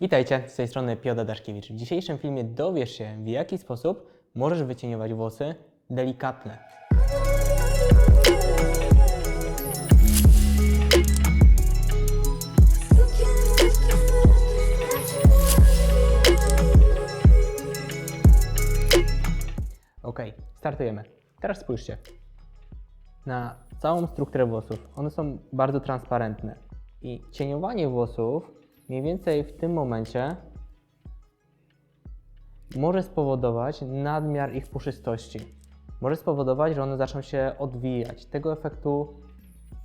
Witajcie, z tej strony Piotr Daszkiewicz. W dzisiejszym filmie dowiesz się, w jaki sposób możesz wycieniować włosy delikatne. Ok, startujemy. Teraz spójrzcie na całą strukturę włosów. One są bardzo transparentne. I cieniowanie włosów mniej więcej w tym momencie może spowodować nadmiar ich puszystości. Może spowodować, że one zaczną się odwijać. Tego efektu,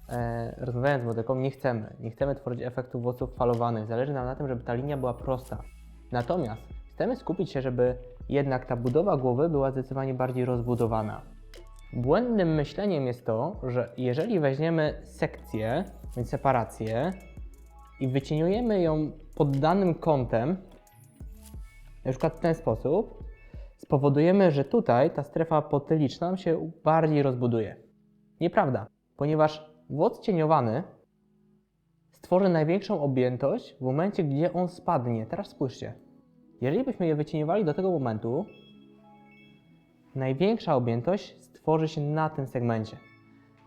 e, rozmawiając z modelką, nie chcemy. Nie chcemy tworzyć efektu włosów falowanych. Zależy nam na tym, żeby ta linia była prosta. Natomiast chcemy skupić się, żeby jednak ta budowa głowy była zdecydowanie bardziej rozbudowana. Błędnym myśleniem jest to, że jeżeli weźmiemy sekcję, więc separację i wycieniujemy ją pod danym kątem, na przykład w ten sposób, spowodujemy, że tutaj ta strefa potyliczna się bardziej rozbuduje. Nieprawda, ponieważ włos cieniowany stworzy największą objętość w momencie, gdzie on spadnie. Teraz spójrzcie. Jeżeli byśmy je wycieniowali do tego momentu, największa objętość stworzy się na tym segmencie.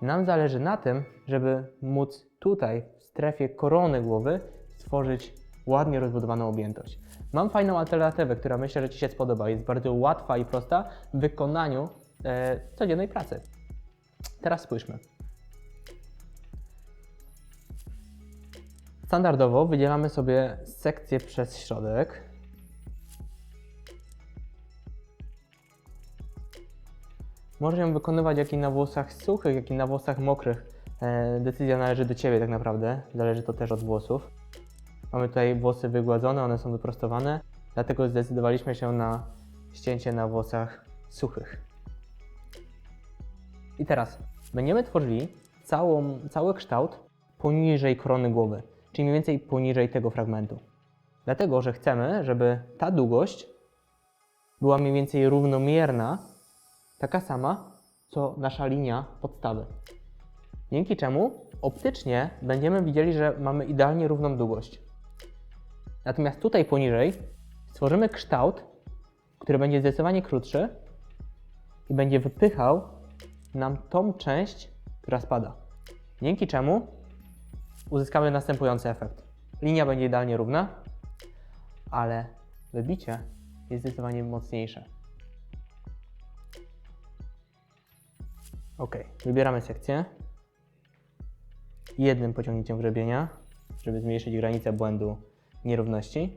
Nam zależy na tym, żeby móc tutaj, w strefie korony głowy, stworzyć ładnie rozbudowaną objętość. Mam fajną alternatywę, która myślę, że Ci się spodoba. Jest bardzo łatwa i prosta w wykonaniu e, codziennej pracy. Teraz spójrzmy. Standardowo wydzielamy sobie sekcję przez środek. Możesz ją wykonywać jak i na włosach suchych, jak i na włosach mokrych. E, decyzja należy do Ciebie tak naprawdę, zależy to też od włosów. Mamy tutaj włosy wygładzone, one są wyprostowane, dlatego zdecydowaliśmy się na ścięcie na włosach suchych. I teraz będziemy tworzyli całą, cały kształt poniżej korony głowy, czyli mniej więcej poniżej tego fragmentu. Dlatego, że chcemy, żeby ta długość była mniej więcej równomierna taka sama, co nasza linia podstawy. Dzięki czemu optycznie będziemy widzieli, że mamy idealnie równą długość. Natomiast tutaj poniżej stworzymy kształt, który będzie zdecydowanie krótszy i będzie wypychał nam tą część, która spada. Dzięki czemu uzyskamy następujący efekt. Linia będzie idealnie równa, ale wybicie jest zdecydowanie mocniejsze. Ok, wybieramy sekcję. Jednym pociągnięciem grzebienia, żeby zmniejszyć granicę błędu nierówności.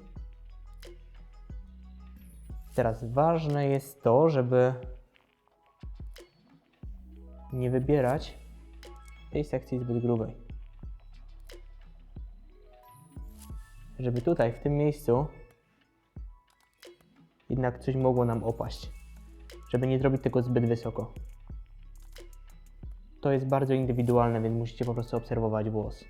Teraz ważne jest to, żeby nie wybierać tej sekcji zbyt grubej. Żeby tutaj, w tym miejscu, jednak coś mogło nam opaść. Żeby nie zrobić tego zbyt wysoko to jest bardzo indywidualne, więc musicie po prostu obserwować włos.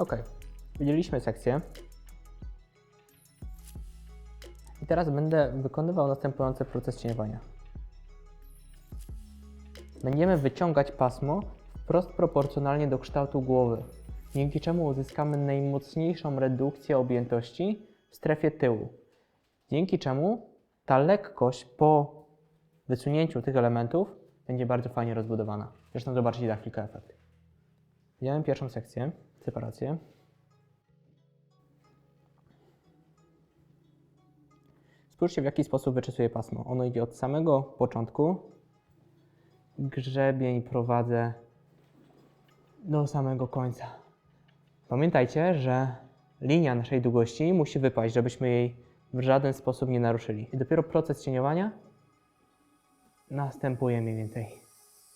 Ok, wydzieliliśmy sekcję. I teraz będę wykonywał następujący proces cieniowania. Będziemy wyciągać pasmo wprost proporcjonalnie do kształtu głowy, dzięki czemu uzyskamy najmocniejszą redukcję objętości w strefie tyłu. Dzięki czemu ta lekkość po wysunięciu tych elementów będzie bardzo fajnie rozbudowana. Zresztą zobaczycie za chwilkę efekt. Wziąłem pierwszą sekcję, separację. Spójrzcie w jaki sposób wyczesuję pasmo. Ono idzie od samego początku. Grzebień prowadzę do samego końca. Pamiętajcie, że linia naszej długości musi wypaść, żebyśmy jej w żaden sposób nie naruszyli. I dopiero proces cieniowania następuje mniej więcej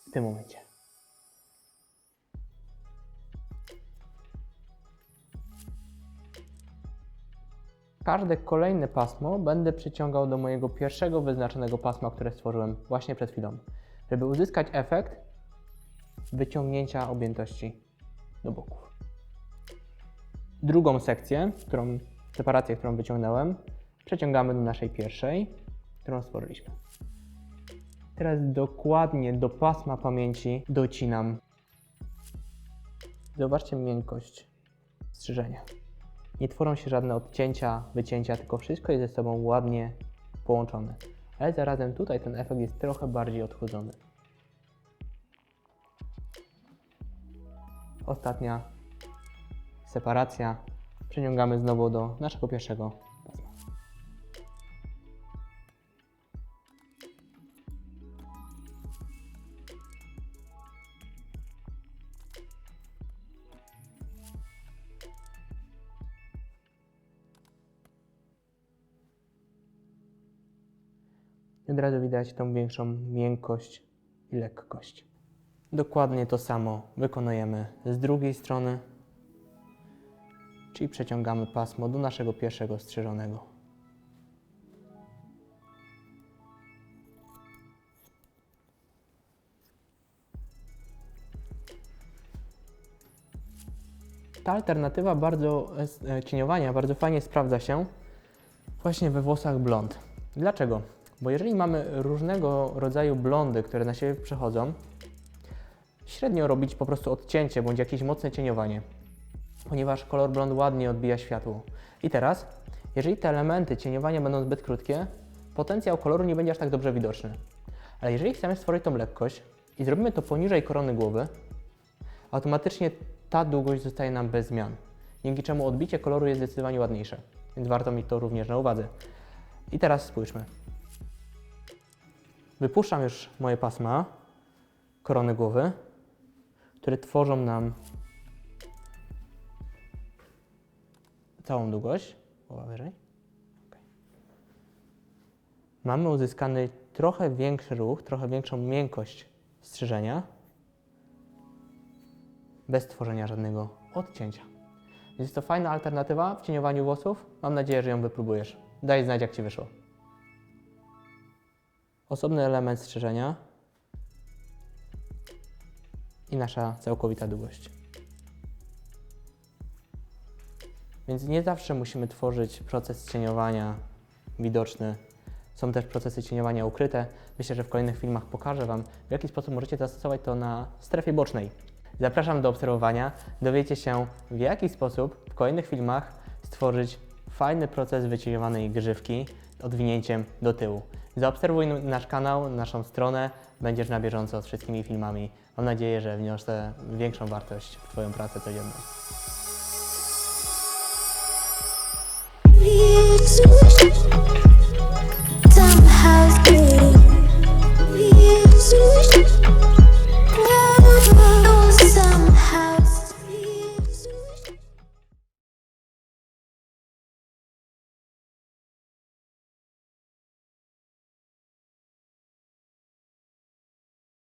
w tym momencie. Każde kolejne pasmo będę przyciągał do mojego pierwszego wyznaczonego pasma, które stworzyłem właśnie przed chwilą, żeby uzyskać efekt wyciągnięcia objętości do boków. Drugą sekcję, którą, separację, którą wyciągnąłem, przeciągamy do naszej pierwszej, którą stworzyliśmy. Teraz dokładnie do pasma pamięci docinam. Zobaczcie miękkość strzyżenia. Nie tworzą się żadne odcięcia, wycięcia, tylko wszystko jest ze sobą ładnie połączone. Ale zarazem tutaj ten efekt jest trochę bardziej odchudzony. Ostatnia separacja. Przeciągamy znowu do naszego pierwszego I Od razu widać tą większą miękkość i lekkość. Dokładnie to samo wykonujemy z drugiej strony, czyli przeciągamy pasmo do naszego pierwszego strzyżonego. Ta alternatywa bardzo e, cieniowania bardzo fajnie sprawdza się właśnie we włosach blond. Dlaczego? Bo jeżeli mamy różnego rodzaju blondy, które na siebie przechodzą, średnio robić po prostu odcięcie bądź jakieś mocne cieniowanie, ponieważ kolor blond ładnie odbija światło. I teraz, jeżeli te elementy cieniowania będą zbyt krótkie, potencjał koloru nie będzie aż tak dobrze widoczny. Ale jeżeli chcemy stworzyć tą lekkość i zrobimy to poniżej korony głowy, automatycznie ta długość zostaje nam bez zmian, dzięki czemu odbicie koloru jest zdecydowanie ładniejsze. Więc warto mieć to również na uwadze. I teraz spójrzmy. Wypuszczam już moje pasma korony głowy, które tworzą nam całą długość. Głowa wyżej. Okej. Mamy uzyskany trochę większy ruch, trochę większą miękkość strzyżenia, bez tworzenia żadnego odcięcia. Jest to fajna alternatywa w cieniowaniu włosów. Mam nadzieję, że ją wypróbujesz. Daj znać, jak Ci wyszło. Osobny element strzyżenia i nasza całkowita długość. Więc nie zawsze musimy tworzyć proces cieniowania widoczny. Są też procesy cieniowania ukryte. Myślę, że w kolejnych filmach pokażę Wam, w jaki sposób możecie zastosować to na strefie bocznej. Zapraszam do obserwowania. Dowiecie się, w jaki sposób w kolejnych filmach stworzyć fajny proces wycieniowanej grzywki odwinięciem do tyłu. Zaobserwuj nasz kanał, naszą stronę, będziesz na bieżąco z wszystkimi filmami. Mam nadzieję, że wniosę większą wartość w Twoją pracę codzienną.